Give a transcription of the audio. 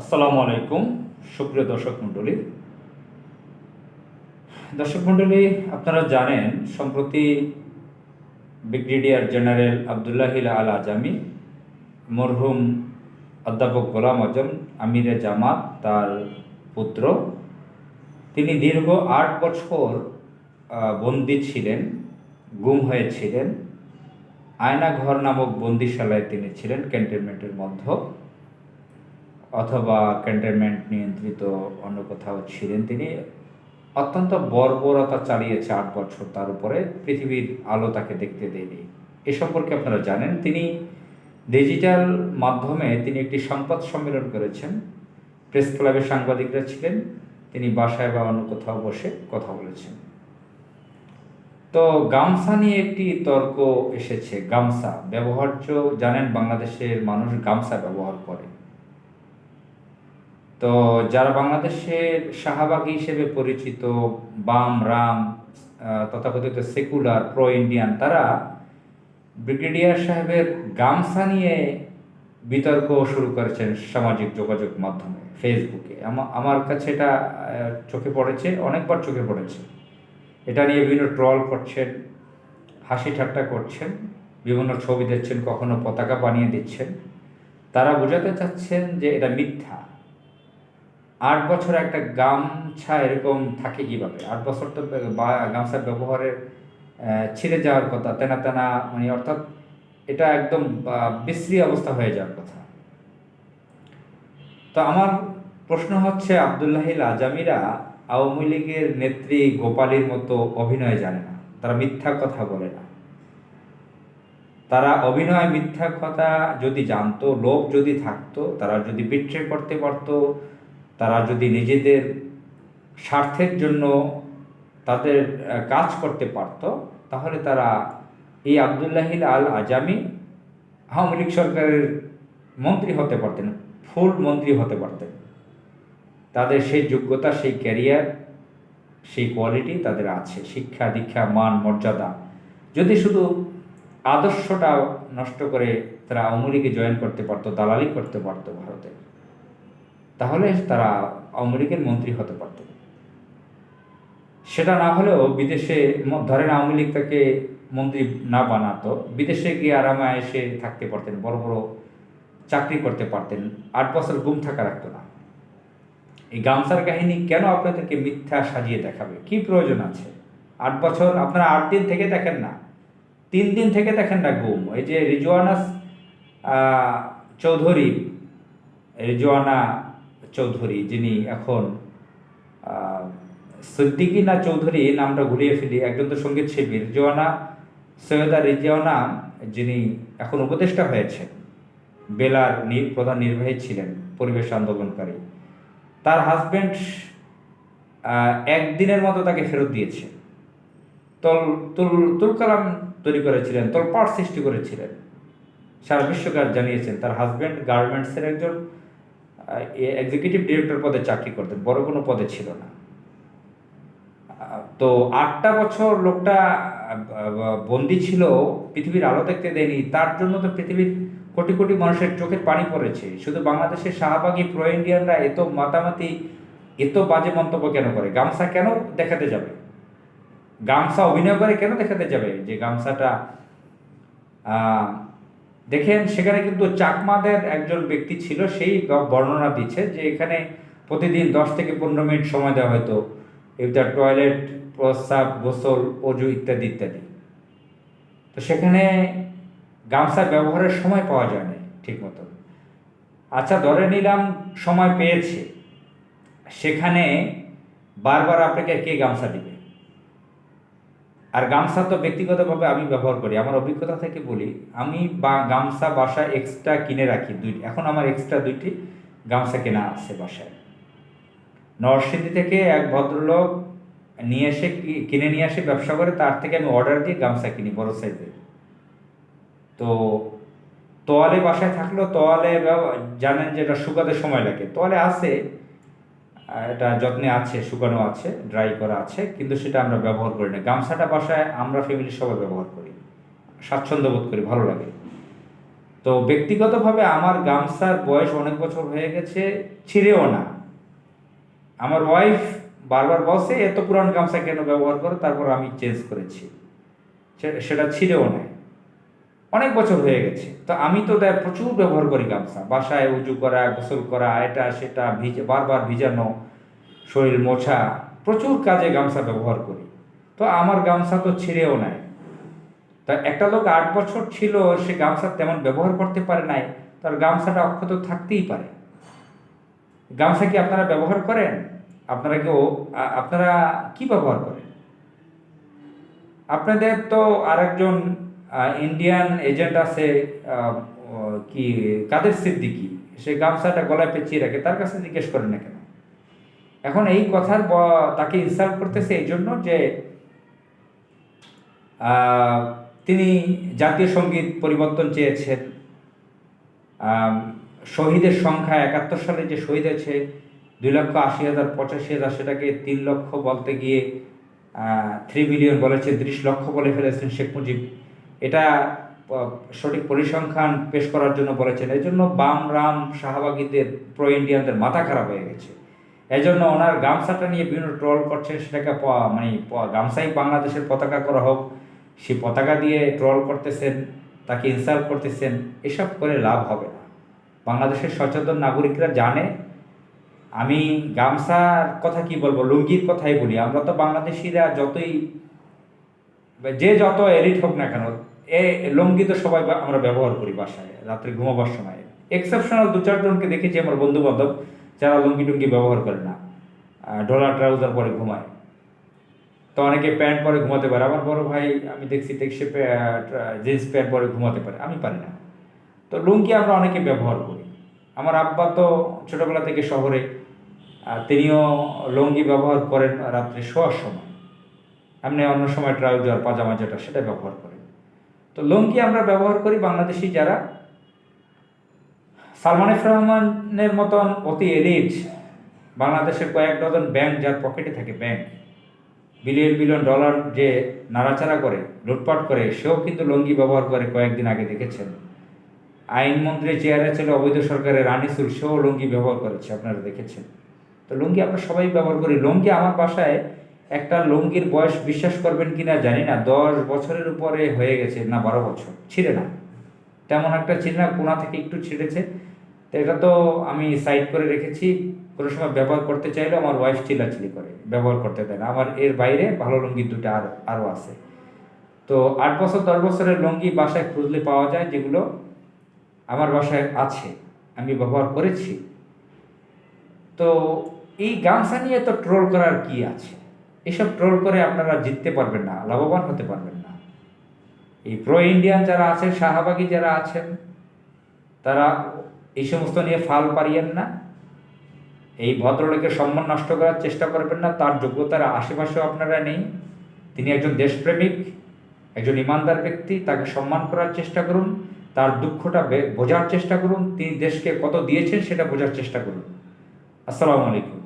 আসসালামু আলাইকুম, সুপ্রিয় দর্শক মণ্ডলী। দর্শক মণ্ডলী, আপনারা জানেন, সম্প্রতি ব্রিগেডিয়ার জেনারেল আবদুল্লাহিল আল আজামি, মরহুম অধ্যাপক গোলাম আজম আমিরে জামাত তার পুত্র। তিনি দীর্ঘ আট বছর বন্দী ছিলেন, গুম হয়েছিলেন। আয়নাঘর নামক বন্দিশালায় তিনি ছিলেন, ক্যান্টনমেন্টের মধ্যে। অথবা ক্যান্টনমেন্ট নিয়ন্ত্রিত অন্য কোথাও ছিলেন তিনি, অত্যন্ত বর্বরতা চালিয়েছে আট বছর তার উপরে, পৃথিবীর আলো তাকে দেখতে দেয়নি। এ সম্পর্কে আপনারা জানেন, তিনি ডিজিটাল মাধ্যমে তিনি একটি সংবাদ সম্মেলন করেছেন। প্রেস ক্লাবের সাংবাদিকরা ছিলেন, তিনি বাসায় বা অন্য কোথাও বসে কথা বলেছেন। তো গামছা নিয়ে একটি তর্ক এসেছে, গামছা। ব্যবহার্য, জানেন বাংলাদেশের মানুষ গামছা ব্যবহার করে। তো যারা বাংলাদেশের শাহবাগী হিসেবে পরিচিত, বাম, রাম তথাকথিত সেকুলার প্রো ইন্ডিয়ান তারা ব্রিগেডিয়ার সাহেবের গামছা নিয়ে বিতর্ক শুরু করেছেন সামাজিক যোগাযোগ মাধ্যমে, ফেসবুকে। আমা- আমার কাছে এটা চোখে পড়েছে, অনেকবার চোখে পড়েছে। এটা নিয়ে বিভিন্ন ট্রল করছেন, হাসি ঠাট্টা করছেন, বিভিন্ন ছবি দিচ্ছেন কখনো পতাকা বানিয়ে দিচ্ছেন। তারা বোঝাতে চাচ্ছেন যে এটা মিথ্যা। আট বছর একটা গামছা এরকম থাকে কীভাবে? আট বছর তো গামছার ব্যবহারের ছিঁড়ে যাওয়ার কথা, তেনা তেনা মানে অর্থাৎ এটা একদম বিশ্রী অবস্থা হয়ে যাওয়ার কথা। তো আমার প্রশ্ন হচ্ছে, আবদুল্লাহিল আজামিরা আওয়ামী লীগের নেত্রী গোপালীর মতো অভিনয় জানে না। তারা মিথ্যা কথা বলে না। তারা অভিনয় মিথ্যা কথা যদি জানতো, লোভ যদি থাকতো, তারা যদি বিট্রে করতে পারতো তারা যদি নিজেদের স্বার্থের জন্য তাদের কাজ করতে পারতো, তাহলে তারা এই আবদুল্লাহিল আল আজামি আওয়ামী লীগ সরকারের মন্ত্রী হতে পারতেন, ফুল মন্ত্রী হতে পারতেন। তাদের সেই যোগ্যতা, সেই ক্যারিয়ার, সেই কোয়ালিটি তাদের আছে। শিক্ষা, দীক্ষা, মান, মর্যাদা। যদি শুধু আদর্শটা নষ্ট করে তারা আওয়ামী লীগে জয়েন করতে পারতো, দালালি করতে পারতো ভারতে তাহলে তারা আওয়ামী মন্ত্রী হতে পারত। সেটা না হলেও বিদেশে ধরেন আওয়ামী লীগ তাকে মন্ত্রী না বানাতো, বিদেশে গিয়ে আরামে এসে থাকতে পারতেন, বড় বড় চাকরি করতে পারতেন, আট বছর গুম থাকা রাখতো না। এই গামছার কাহিনী কেন আপনাদেরকে মিথ্যা সাজিয়ে দেখাবে? কি প্রয়োজন আছে? আট বছর, আপনারা আট দিন থেকে দেখেন না। তিন দিন থেকে দেখেন না গুম এই যে রিজওয়ানাস চৌধুরী, রিজওয়ানা চৌধুরী যিনি এখন আহ, সিদ্দিকি না চৌধুরী নামটা ঘুরিয়ে ফেলি একজন তো সংগীত শিল্পী রিজওয়ানা সৈয়দা রিজওয়ানা যিনি এখন উপদেষ্টা হয়েছেন বেলার প্রধান নির্বাহী ছিলেন পরিবেশ আন্দোলনকারী। তার হাজব্যান্ড একদিনের মতো তাকে ফেরত দিয়েছে। তল তুল তুল কালাম তৈরি করেছিলেন তলপাড় সৃষ্টি করেছিলেন। সারা বিশ্বকার জানিয়েছেন তার হাজব্যান্ড গার্মেন্টসের একজন এক্সিকিউটিভ ডিরেক্টর পদে চাকরি করতেন, বড় কোনো পদে ছিল না। তো আটটা বছর লোকটা বন্দি ছিল, পৃথিবীর আলো দেখতে দেয়নি, তার জন্য তো পৃথিবীর কোটি কোটি মানুষের চোখের পানি পড়েছে। শুধু বাংলাদেশের শাহবাগী প্রো ইন্ডিয়ানরা এত মাতামাতি, এত বাজে মন্তব্য কেন করে? গামছা কেন দেখাতে যাবে? গামছা অভিনয় করে কেন দেখাতে যাবে? যে গামছাটা দেখেন, সেখানে কিন্তু চাকমাদের একজন ব্যক্তি ছিল, সেই বর্ণনা দিচ্ছে যে এখানে প্রতিদিন দশ থেকে পনেরো মিনিট সময় দেওয়া হতো ইফতার টয়লেট প্রস্রাব, গোসল, অজু ইত্যাদি ইত্যাদি। তো সেখানে গামছা ব্যবহারের সময় পাওয়া যায় না ঠিক মতো আচ্ছা ধরে নিলাম সময় পেয়েছে। সেখানে বারবার আপনাকে কে গামছা দিবে? আর গামছা তো ব্যক্তিগতভাবে আমি ব্যবহার করি। আমার অভিজ্ঞতা থেকে বলি, আমি বা গামছা বাসায় এক্সট্রা কিনে রাখি দুই, এখন আমার এক্সট্রা দুইটি গামছা কেনা আছে বাসায়। নরসিংদী থেকে এক ভদ্রলোক নিয়ে এসে কিনে নিয়ে আসে ব্যবসা করে, তার থেকে আমি অর্ডার দিয়ে গামছা কিনি বড় সাইজের তো তোয়ালে বাসায় থাকলেও তোয়ালে জানেন যে এটা শুকাতে সময় লাগে। তোয়ালে আছে এটা যত্নে আছে, শুকানো আছে ড্রাই করা আছে, কিন্তু সেটা আমরা ব্যবহার করি না। গামছাটা বাসায় আমরা ফ্যামিলির সবাই ব্যবহার করি। স্বাচ্ছন্দ্য বোধ করি, ভালো লাগে। তো ব্যক্তিগতভাবে আমার গামছার বয়স অনেক বছর হয়ে গেছে, ছিঁড়েও না। আমার ওয়াইফ বারবার বসে এত পুরান গামছা কেন ব্যবহার করো? তারপর আমি চেঞ্জ করেছি। সেটা ছিঁড়েও নেয় অনেক বছর হয়ে গেছে। তো আমি তো দেখ প্রচুর ব্যবহার করি গামছা। বাসায় উজু করা, গোসল করা, এটা, সেটা, ভিজে, বারবার ভিজানো, শরীর মোছা, প্রচুর কাজে গামছা ব্যবহার করি। তো আমার গামছা তো ছিঁড়েও নাই। তা একটা লোক আট বছর ছিল, সে গামছা তেমন ব্যবহার করতে পারে নাই। তার গামছাটা অক্ষত থাকতেই পারে। গামছা কি আপনারা ব্যবহার করেন? আপনারা কেউ আপনারা কি ব্যবহার করেন? আপনাদের তো আরেকজন ইন্ডিয়ান এজেন্ট আছে কি, কাদের সিদ্দিকি? সে গামছাটা গলায় পেঁচিয়ে রাখে তার কাছে জিজ্ঞেস করে না কেন? এখন এই কথার তাকে ইনসাল্ট করতেছে এই জন্য যে তিনি জাতীয় সংগীত পরিবর্তন চেয়েছেন। শহীদের সংখ্যা একাত্তর সালে যে শহীদ আছে দুই লক্ষ আশি হাজার পঁচাশি হাজার সেটাকে তিন লক্ষ বলতে গিয়ে থ্রি মিলিয়ন বলেছে, ত্রিশ লক্ষ বলে ফেলেছেন শেখ মুজিব। এটা সঠিক পরিসংখ্যান পেশ করার জন্য বলেছেন। এই জন্য বাম রাম শাহবাগীদের প্রো ইন্ডিয়ানদের মাথা খারাপ হয়ে গেছে। এই জন্য ওনার গামছাটা নিয়ে বিভিন্ন ট্রল করছেন সেটাকে মানে গামছাই বাংলাদেশের পতাকা করা হোক, সে পতাকা দিয়ে ট্রল করতেছেন, তাকে ইনসাল্ট করতেছেন, এসব করে লাভ হবে না। বাংলাদেশের সচেতন নাগরিকরা জানে, আমি গামছার কথা কি বলব, লুঙ্গির কথাই বলি। আমরা তো বাংলাদেশিরা যতই, যে যত এলিট হোক না কেন এ লুঙ্গি তো সবাই আমরা ব্যবহার করি বাসায়, রাত্রে ঘুমাবার সময়। এক্সেপশনাল দু চারজনকে দেখেছি আমার বন্ধু বান্ধব যারা লুঙ্গি টুঙ্গি ব্যবহার করে না ডলার ট্রাউজার পরে ঘুমায়। তো অনেকে প্যান্ট পরে ঘুমাতে পারে, আমার বড় ভাই, আমি দেখছি দেখছি জিন্স প্যান্ট পরে ঘুমাতে পারে, আমি পারি না। তো লুঙ্গি আমরা অনেকে ব্যবহার করি। আমার আব্বা তো ছোটবেলা থেকে শহরে তিনিও লুঙ্গি ব্যবহার করেন রাত্রে শোয়ার সময়। এমনি অন্য সময় ট্রাউজার, পাজামা যেটা, সেটা ব্যবহার করেন। তো লুঙ্গি আমরা ব্যবহার করি বাংলাদেশি যারা। সালমান এফ রহমানের মতন অতি এলিট বাংলাদেশের কয়েক ডজন ব্যাংক যার পকেটে থাকে ব্যাংক। বিলিয়ন বিলিয়ন ডলার যে নাড়াচাড়া করে, লুটপাট করে, সেও কিন্তু লুঙ্গি ব্যবহার করে কয়েকদিন আগে দেখেছেন। আইনমন্ত্রী চেয়ারে ছিল অবৈধ সরকারের রানিসুল সেও লুঙ্গি ব্যবহার করেছে, আপনারা দেখেছেন। তো লুঙ্গি আমরা সবাই ব্যবহার করি। লুঙ্গি আমার বাসায় একটা লুঙ্গির বয়স বিশ্বাস করবেন কিনা জানি না, দশ বছরের উপরে হয়ে গেছে না বারো বছর, ছিঁড়ে না। তেমন একটা ছিঁড়ে না, কোনা থেকে একটু ছিঁড়েছে। তো এটা তো আমি সাইড করে রেখেছি, কোনো সময় ব্যবহার করতে চাইলেও আমার ওয়াইফ চিলাচিলি করে, ব্যবহার করতে দেয় না। আমার এর বাইরে ভালো লুঙ্গি দুটো আর, আরও আছে। তো আট বছর, দশ বছরের লুঙ্গি বাসায় খুঁজলে পাওয়া যায় যেগুলো আমার বাসায় আছে, আমি ব্যবহার করেছি। তো এই গামছা নিয়ে তো ট্রোল করার কি আছে? এসব ট্রোল করে আপনারা জিততে পারবেন না, লাভবান হতে পারবেন না। এই প্রো ইন্ডিয়ান যারা আছেন, শাহবাগী যারা আছেন, তারা এই সমস্ত নিয়ে ফাল পারিয়েন না। এই ভদ্রলোকের সম্মান নষ্ট করার চেষ্টা করবেন না, তার যোগ্যতার আশেপাশেও আপনারা নেই। তিনি একজন দেশপ্রেমিক, একজন ইমানদার ব্যক্তি, তাকে সম্মান করার চেষ্টা করুন, তার দুঃখটা বোঝার চেষ্টা করুন, তিনি দেশকে কত দিয়েছেন সেটা বোঝার চেষ্টা করুন। আসসালামু আলাইকুম।